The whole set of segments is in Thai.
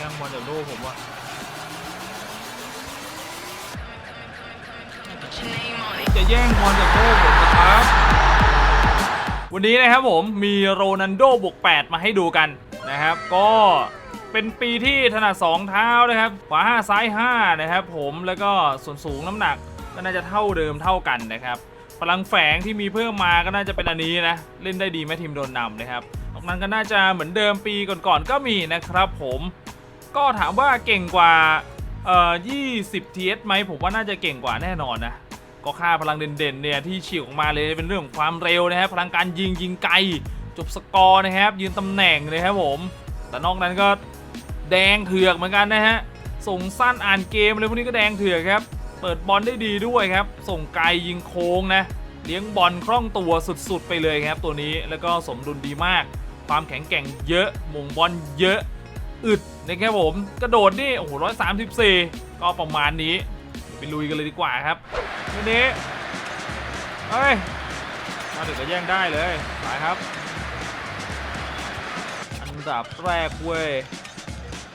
ย่งบอลจากโลผมว่ะจะแย่งบอลจากโลผมนะครับ วันนี้นะครับผมมีโรนันโดบวก8 มาให้ดูกันนะครับ ก็เป็นปีที่ถนัด2เท้านะครับขวา5ซ้าย5นะครับผมแล้วก็ส่วนสูงน้ำหนักก็น่าจะเท่าเดิมเท่ากันนะครับพลังแฝงที่มีเพิ่มมาก็น่าจะเป็นอันนี้นะ เล่นได้ดีไหมทีมโดนนำนะครับนอกนั้นก็น่าจะเหมือนเดิมปีก่อนๆก็มีนะครับผม ก็ถามว่าเก่งกว่าเอ่อ20 TS ไหมผมว่าน่าจะเก่งกว่าแน่นอนนะก็ค่าพลังเด่นๆเนี่ยที่ฉีกออกมาเลยเป็นเรื่องของความเร็วนะครับพลังการยิงยิงไกล จบสกอร์นะครับ ยืนตำแหน่งเลยครับผม แต่นอกนั้นก็แดงเถือกเหมือนกันนะฮะส่งสั้นอ่านเกมเลยพวกนี้ก็แดงเถือกครับ เปิดบอลได้ดีด้วยครับ ส่งไกลยิงโค้งนะเลี้ยงบอลคล่องตัวสุดๆ ไปเลยครับ ตัวนี้แล้วก็สมดุลดีมาก ความแข็งแกร่งเยอะมงบอลเยอะ อึดนะครับผม กระโดดนี่โอ้โหร้อยสามสิบสี่ก็ประมาณนี้ไปลุยกันเลยดีกว่าครับวันนี้เฮ้ยมาถึงก็แย่งได้เลยไปครับ อันดับแรกเว้ย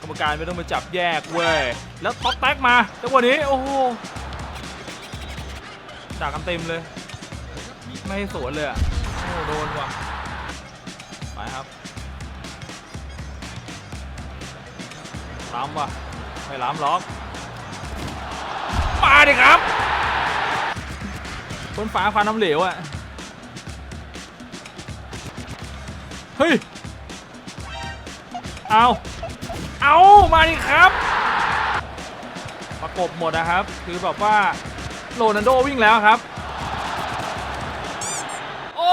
กรรมการไม่ต้องมาจับแยกเว้ยแล้วท็อปแท็กมาจังหวะนี้โอ้โหด่ากันเต็มเลย ไม่ให้สวนเลยอะโอ้โดนว่ะไปครับ ล้ำว่ะไม่ล้ำหรอกมาดิครับคนฟ้าฟันน้ำเหลวอะเฮ้ยเอาเอามาดิครับ ประกบหมดนะครับ คือแบบว่าโรนัลโดวิ่งแล้วครับโอ้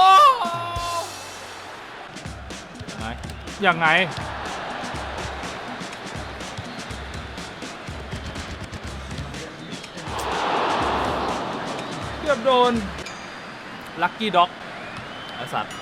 ยังไงยังไง เกือบโดนลัคกี้ด็อกไอสัตว์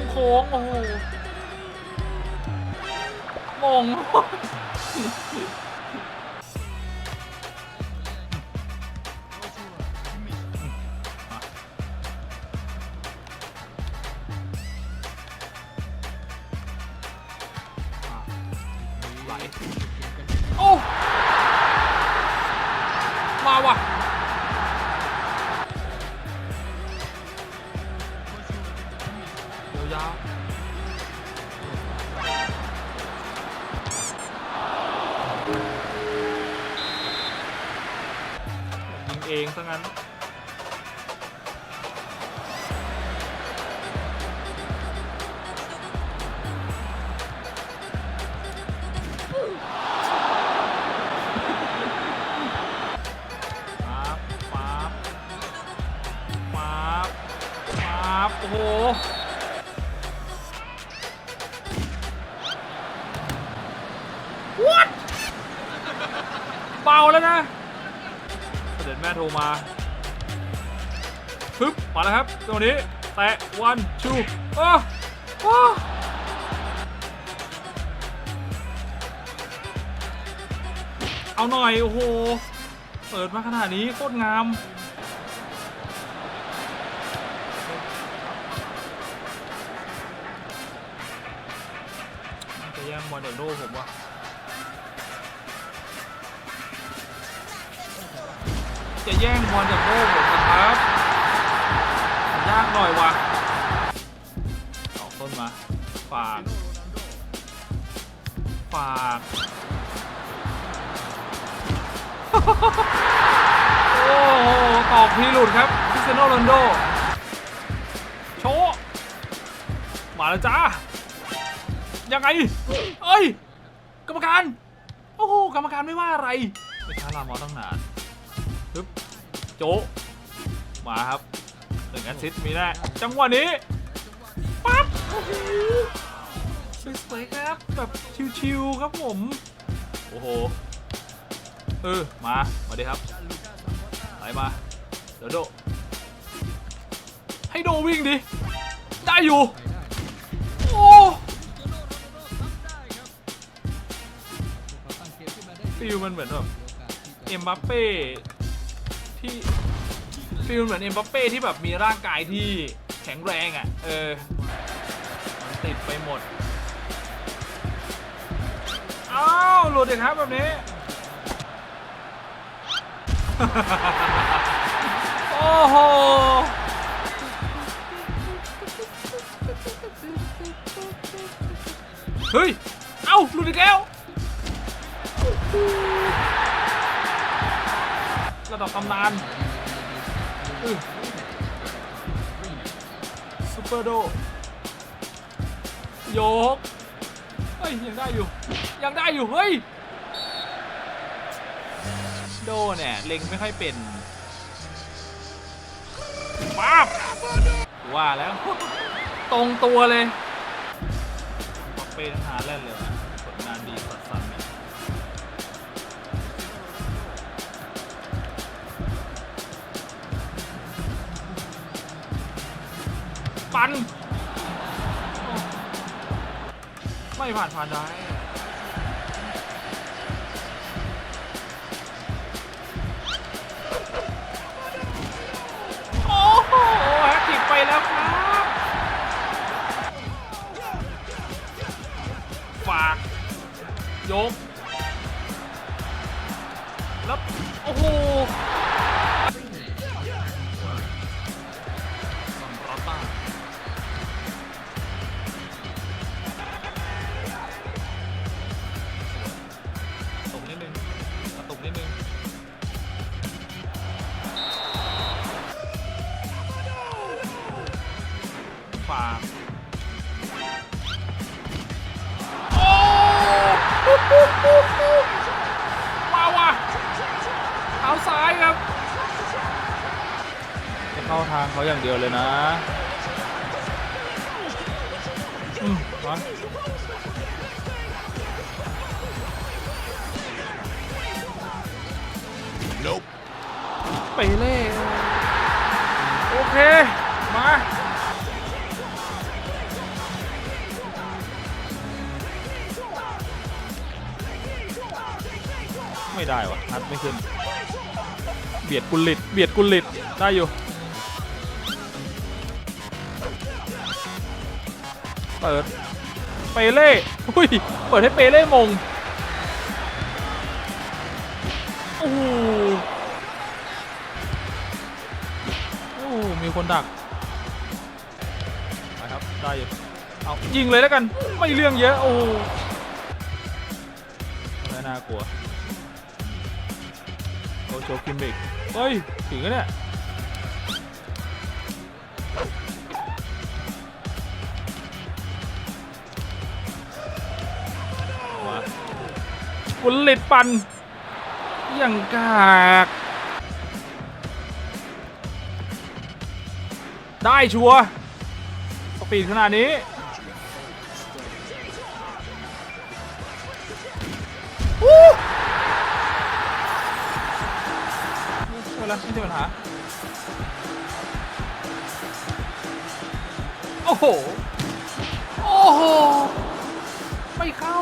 งโค้งโอ้โหงงไหล นั้น มาปึ๊บมาแล้วครับตรงนี้แตะวันชูอ้ออ้อเอาหน่อย โอ้โห เปิดมาขนาดนี้โคตรงาม จะแย่งบอลจากโดผมวะ จะแย่งบอลจากโดผมนะครับยากหน่อยวะเอาต้นมาฝากฝากโอ้โหตอกทีหลุดครับคริสเตียโนโรนโดโชว์มาแล้วจ้ายังไง เอ้ย กรรมการ โอ้โห กรรมการไม่ว่าอะไรไปท้าลามอตั้งนาน โจะมาครับหนึ่งแอสซิสต์มีแน่จังหวะนี้ปั๊บโอ้โหสวยๆครับแบบชิวๆครับผม โอ้โหเออมามาดิครับไหลมาเดี๋ยวโดให้โดวิ่งดิได้อยู่โอ้ฟิลมันเหมือนแบบเอ็มบัปเป้ ที่ฟิลเหมือนเอ็มบัปเป้ที่แบบมีร่างกายที่แข็งแรงอะ เออ มันติดไปหมด อ้าวหลุดอีกครับแบบนี้ โอ้โหเฮ้ย เอ้าหลุดอีกแล้ว ระดับตำนานซูเปอร์โด โยก เฮ้ย ยังได้อยู่ ยังได้อยู่ เฮ้ย โดเนี่ย เล็งไม่ค่อยเป็นป๊าบว่าแล้ว ตรงตัวเลยเป้ทั้งหาเล่นเลย ปัน ไม่ผ่านผ่านได้โอ้โหแฮตติกไปแล้วครับฝากยกแล้วโอ้โห เข้าทางเขาอย่างเดียวเลยนะอืมมาไปเล่โอเค มาไม่ได้วะนัดไม่ขึ้น เบียดกุลิต เบียดกุลิต ได้อยู่ เปิดเปเล่อุ้ย เปิดให้เปเล่มงโอ้โหโอ้มีคนดักไปครับ ได้อยู่เอายิงเลยแล้วกัน ไม่เรื่องเยอะ โอ้โหไม่น่ากลัวโอโชกิมมิกเฮ้ย ถึงแล้วเนี่ย กุลิตปันอย่างกากได้ชัวร์สปีดขนาดนี้วู้ไม่เป็นไรไม่ใช่ปัญหา โอ้โห โอ้โห ไม่เข้า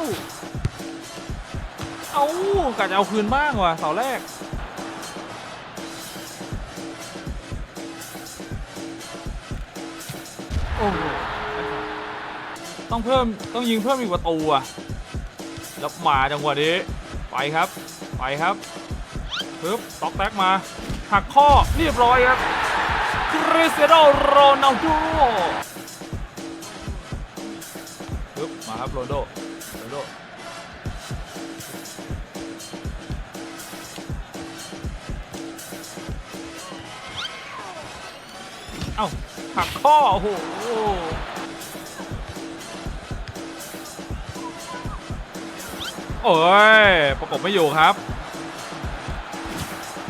เอากะจะเอาคืนบ้างว่ะเสาแรก โอ้โหต้องเพิ่มต้องยิงเพิ่มอีกประตูอะแล้วมาจังหวะนี้ ไปครับ ไปครับปึ๊บต็อกแท็กมา หักข้อเรียบร้อยครับคริสเตียโนโรนัลโดปึ๊บมาครับโรนลโดโรนลโด เอ้าหักข้อ โอ้โหโอ้ย ประกบไม่อยู่ครับ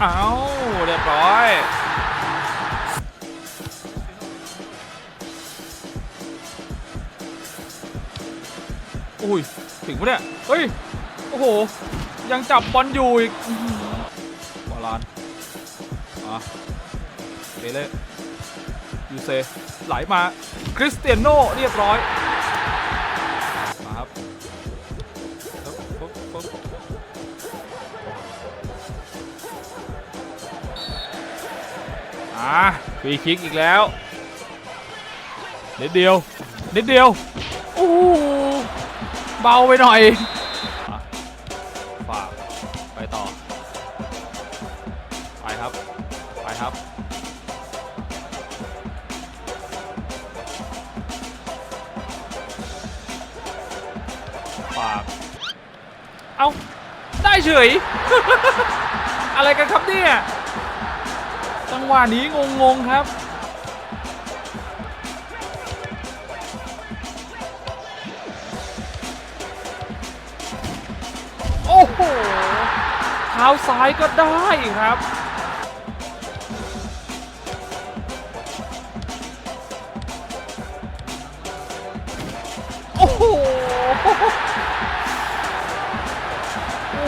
เอาเรียบร้อย อุ้ย ถึงปะเนี่ย เฮ้ย โอ้โห ยังจับบอลอยู่อีกบอลลานอะไปเลย ยูเซไหลมาคริสเตียโนเรียบร้อย มาครับอ่าฟรีคิกอีกแล้วนิดเดียวนิดเดียวโอ้โหเบาไปหน่อยอะฝากไปต่อ ไปครับ ไปครับ เอาได้เฉย อะไรกันครับเนี่ยจังหวะนี้งงๆครับโอ้โหเท้าซ้ายก็ได้ครับ โอ้โห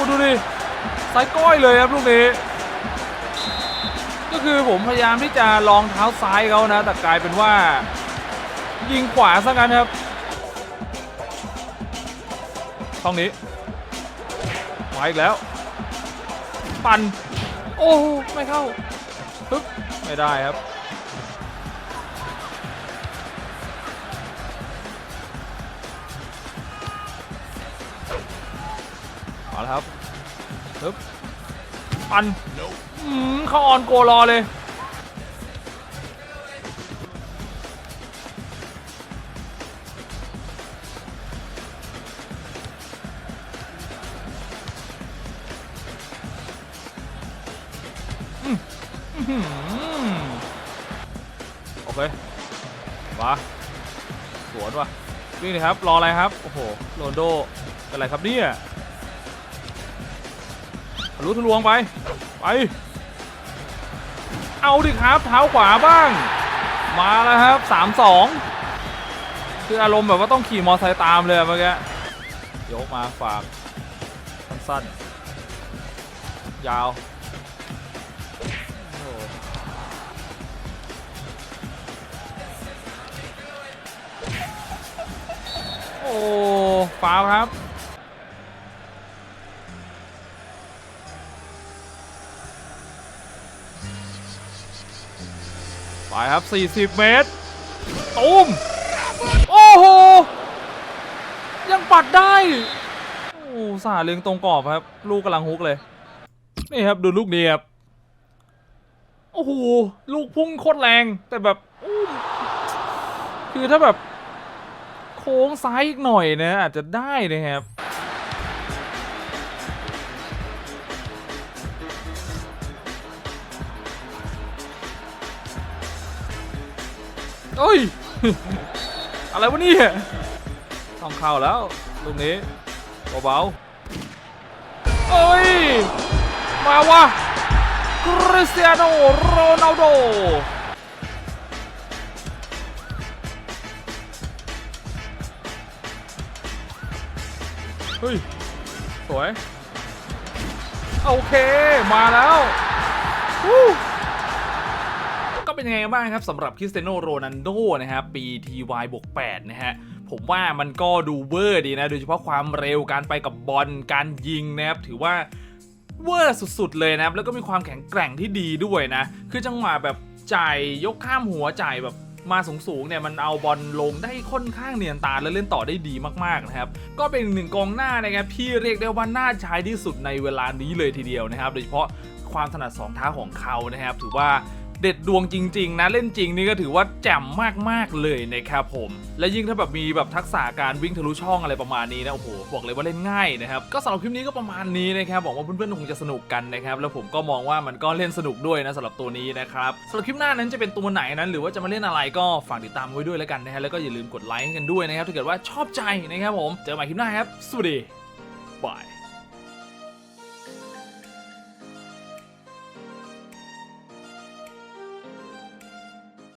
ดูดิไซส์ก้อยเลยครับลูกนี้ ก็คือผมพยายามที่จะลองเท้าซ้ายเขานะ แต่กลายเป็นว่า ยิงขวาซะงั้นครับช่องนี้มาอีกแล้ว ปั่น โอ้ไม่เข้าปึ๊บไม่ได้ครับเอาละครับ ปึ๊บปันอืมเขาออนโกรอเลย โอเคมาสวนว่ะวิ่งเลยครับ รออะไรครับ โอ้โห โรนโดเป็นไรครับเนี่ย ลุทะลวงไป ไป เอาดิครับเท้าขวาบ้าง มาแล้วครับ3-2คืออารมณ์แบบว่าต้องขี่มอไซค์ตามเลยเมื่อกี้ยกมาฝากสั้นๆ ยาวโอ้โหโอ้ฟาวครับ ครับ 40 เมตรตูมโอ้โห ยังปัดได้ โอ้สาเล็งตรงกรอบครับ ลูกกำลังฮุกเลย นี่ครับ ดูลูกนี้ครับ โอ้โห ลูกพุ่งโคตรแรง แต่แบบ คือถ้าแบบ โค้งซ้ายอีกหน่อยนะ อาจจะได้นะครับ เอ้ย อะไรวะนี่ต้องเข้าแล้วลูกนี้เบาๆเอ้ย มาวะคริสเตียโนโรนัลโดเฮ้ย สวย โอเค มาแล้ววู้ เป็นยังไงบ้างครับสำหรับคริสเตียโนโรนัลโดนะครับปี TY บวก8นะฮะผมว่ามันก็ดูเวอร์ดีนะ โดยเฉพาะความเร็วการไปกับบอลการยิงนะครับถือว่าเวอร์สุดๆเลยนะครับ แล้วก็มีความแข็งแกร่งที่ดีด้วยนะ คือจังหวะแบบจ่ายยกข้ามหัวจ่ายแบบมาสูงๆเนี่ยมันเอาบอลลงได้ค่อนข้างเนียนตาและเล่นต่อได้ดีมากๆนะครับ ก็เป็นหนึ่งกองหน้านะครับที่เรียกได้ว่าน่าใช้ที่สุดในเวลานี้เลยทีเดียวนะครับ โดยเฉพาะความถนัดสองเท้าของเขานะครับ ถือว่า เด็ดดวงจริง ๆ นะเล่นจริงนี่ก็ถือว่าแจ่มมากๆเลยนะครับผม และยิ่งถ้าแบบมีแบบทักษะการวิ่งทะลุช่องอะไรประมาณนี้นะโอ้โหบอกเลยว่าเล่นง่ายนะครับก็สำหรับคลิปนี้ก็ประมาณนี้นะครับบอกว่าเพื่อนๆคงจะสนุกกันนะครับแล้วผมก็มองว่ามันก็เล่นสนุกด้วยนะสำหรับตัวนี้นะครับสำหรับคลิปหน้านั้นจะเป็นตัวไหนนั้น หรือว่าจะมาเล่นอะไรก็ฝากติดตามไว้ด้วยแล้วกันนะฮะแล้วก็อย่าลืมกดไลค์กันด้วยนะครับถ้าเกิดว่าชอบใจนะครับผมเจอกันใหม่คลิปหน้าครับสวัสดีบาย